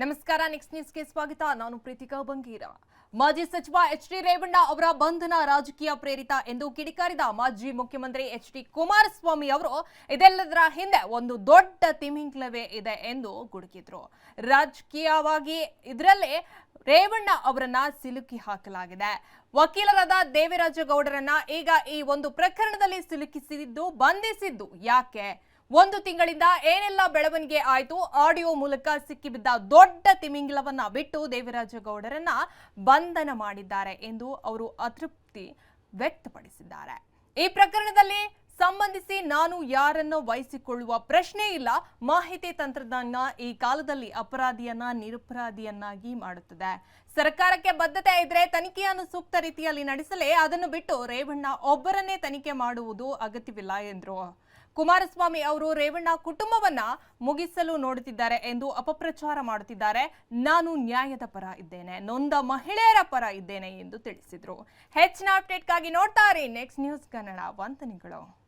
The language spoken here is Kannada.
ನಮಸ್ಕಾರ ನೆಕ್ಸ್ಟ್ ನ್ಯೂಸ್ಗೆ ಸ್ವಾಗತ. ನಾನು ಪ್ರೀತಿಕಾ ಬಂಗೀರ. ಮಾಜಿ ಸಚಿವ ಎಚ್ ಡಿ ರೇವಣ್ಣ ಅವರ ಬಂಧನ ರಾಜಕೀಯ ಪ್ರೇರಿತ ಎಂದು ಕಿಡಿಕಾರಿದ ಮಾಜಿ ಮುಖ್ಯಮಂತ್ರಿ ಎಚ್ ಡಿ ಕುಮಾರಸ್ವಾಮಿ ಅವರು, ಇದೆಲ್ಲದರ ಹಿಂದೆ ಒಂದು ದೊಡ್ಡ ತಿಮಿಂಗ್ಲವೇ ಇದೆ ಎಂದು ಗುಡುಕಿದ್ರು. ರಾಜಕೀಯವಾಗಿ ಇದರಲ್ಲೇ ರೇವಣ್ಣ ಅವರನ್ನ ಸಿಲುಕಿ ಹಾಕಲಾಗಿದೆ. ವಕೀಲರಾದ ದೇವರಾಜ ಗೌಡರನ್ನ ಈಗ ಈ ಒಂದು ಪ್ರಕರಣದಲ್ಲಿ ಸಿಲುಕಿಸಿದ್ದು, ಬಂಧಿಸಿದ್ದು ಯಾಕೆ? ಒಂದು ತಿಂಗಳಿಂದ ಏನೆಲ್ಲ ಬೆಳವಣಿಗೆ ಆಯಿತು? ಆಡಿಯೋ ಮೂಲಕ ಸಿಕ್ಕಿಬಿದ್ದ ದೊಡ್ಡ ತಿಮಿಂಗಿಲವನ್ನ ಬಿಟ್ಟು ದೇವರಾಜ ಗೌಡರನ್ನ ಬಂಧನ ಮಾಡಿದ್ದಾರೆ ಎಂದು ಅವರು ಅತೃಪ್ತಿ ವ್ಯಕ್ತಪಡಿಸಿದ್ದಾರೆ. ಈ ಪ್ರಕರಣದಲ್ಲಿ ಸಂಬಂಧಿಸಿ ನಾನು ಯಾರನ್ನು ವಹಿಸಿಕೊಳ್ಳುವ ಪ್ರಶ್ನೆ ಇಲ್ಲ. ಮಾಹಿತಿ ತಂತ್ರಜ್ಞಾನ ಈ ಕಾಲದಲ್ಲಿ ಅಪರಾಧಿಯನ್ನ, ನಿರಪರಾಧಿಯನ್ನಾಗಿ ಮಾಡುತ್ತದೆ. ಸರ್ಕಾರಕ್ಕೆ ಬದ್ಧತೆ ಇದ್ರೆ ತನಿಖೆಯನ್ನು ಸೂಕ್ತ ರೀತಿಯಲ್ಲಿ ನಡೆಸಲೇ ಅದನ್ನು ಬಿಟ್ಟು ರೇವಣ್ಣ ಒಬ್ಬರನ್ನೇ ತನಿಖೆ ಮಾಡುವುದು ಅಗತ್ಯವಿಲ್ಲ ಎಂದರು. ಕುಮಾರಸ್ವಾಮಿ ಅವರು ರೇವಣ್ಣ ಕುಟುಂಬವನ್ನ ಮುಗಿಸಲು ನೋಡುತ್ತಿದ್ದಾರೆ ಎಂದು ಅಪಪ್ರಚಾರ ಮಾಡುತ್ತಿದ್ದಾರೆ. ನಾನು ನ್ಯಾಯದ ಪರ ಇದ್ದೇನೆ, ನೊಂದ ಮಹಿಳೆಯರ ಪರ ಇದ್ದೇನೆ ಎಂದು ತಿಳಿಸಿದರು. ಹೆಚ್ಚಿನ ಅಪ್ಡೇಟ್ಗಾಗಿ ನೋಡ್ತಾರೆ ನೆಕ್ಸ್ಟ್ ನ್ಯೂಸ್ ಕನ್ನಡ ವಂದನೆಗಳು.